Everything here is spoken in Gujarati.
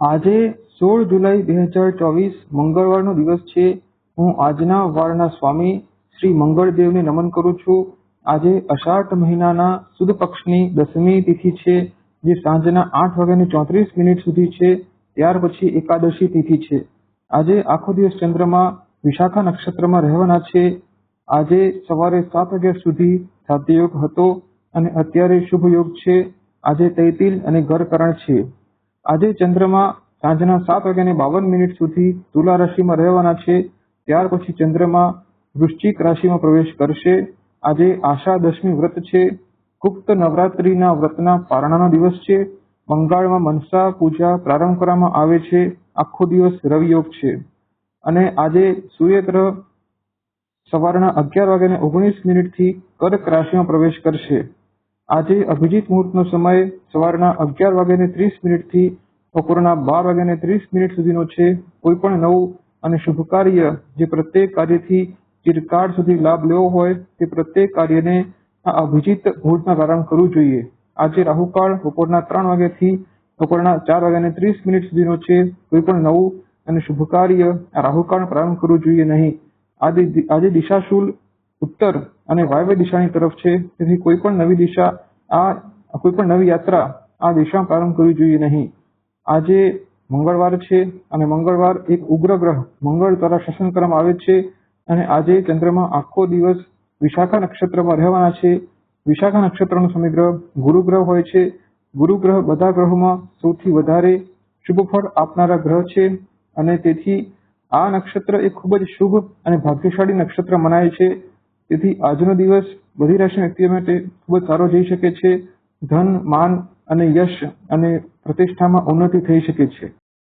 આજે સોળ જુલાઈ બે હજાર ચોવીસ મંગળવારનો દિવસ છે. હું આજના વારના સ્વામી શ્રી મંગળદેવને નમન કરું છું. આજે અષાઢ મહિનાના સુદ પક્ષની દસમી તિથિ છે, જે સાંજના આઠ વાગ્યાને ચોત્રીસ મિનિટ સુધી છે. ત્યાર પછી એકાદશી તિથિ છે. આજે આખો દિવસ ચંદ્રમા, વિશાખા નક્ષત્રમાં રહેવાના છે. આજે સવારે સાત વાગ્યા સુધી સાધ્યયોગ હતો અને અત્યારે શુભ યોગ છે. આજે તૈતિલ અને ઘરકરણ છે. આજે ચંદ્રમા સાંજના સાત વાગ્યાને બાવન મિનિટ સુધી તુલા રાશિમાં રહેવાના છે. ત્યાર પછી ચંદ્રમા વૃશ્ચિક રાશિમાં પ્રવેશ કરશે. આજે આશા દશમી વ્રત છે. ગુપ્ત નવરાત્રીના વ્રતના પારણાનો દિવસ છે. બંગાળમાં મનસા પૂજા પ્રારંભ કરવામાં આવે છે. આખો દિવસ રવિયોગ છે. અને આજે સૂર્યગ્રહ સવારના અગિયાર વાગ્યાને ઓગણીસ મિનિટથી કર્ક રાશિમાં પ્રવેશ કરશે. આજે અભિજીત મુહૂર્તનો સમય સવારના અગિયાર વાગ્યાને ત્રીસ મિનિટથી બપોરના બાર વાગ્યાને ત્રીસ મિનિટ સુધીનો છે. કોઈ પણ નવું અને શુભ કાર્ય જે પ્રત્યેક કાર્યથી ચિરકાળ સુધી લાભ લેવો હોય તે પ્રત્યેક કાર્યને આ અભિજીત મુહૂર્તના પ્રારંભ કરવું જોઈએ. આજે રાહુકાળ બપોરના ત્રણ વાગ્યાથી બપોરના ચાર વાગ્યાને ત્રીસ મિનિટ સુધીનો છે. કોઈ પણ નવું અને શુભ કાર્ય આ રાહુકાળ પ્રારંભ કરવું જોઈએ નહીં. આજે આજે દિશાશુલ ઉત્તર અને વાયવ્ય દિશાની તરફ છે. તેથી કોઈ પણ નવી દિશા આ, કોઈ પણ નવી યાત્રા આ દિશામાં પ્રારંભ કરવી જોઈએ નહીં. આજે મંગળવાર છે અને મંગળવાર એક ઉગ્ર ગ્રહ મંગળ દ્વારા શાસન કરવામાં આવે છે અને આજે ચંદ્રમાં આખો દિવસ વિશાખા નક્ષત્રમાં રહેવાના છે. વિશાખા નક્ષત્રનો સમયગ્રહ ગુરુ ગ્રહ હોય છે. ગુરુ ગ્રહ બધા ગ્રહોમાં સૌથી વધારે શુભ ફળ આપનારા ગ્રહ છે અને તેથી આ નક્ષત્ર એ ખૂબ જ શુભ અને ભાગ્યશાળી નક્ષત્ર મનાય છે. તેથી આજનો દિવસ બધી રાશિના વ્યક્તિઓ માટે. ખૂબ જ સારો જઈ શકે છે. ધન, માન અને યશ અને પ્રતિષ્ઠામાં ઉન્નતિ થઈ શકે છે.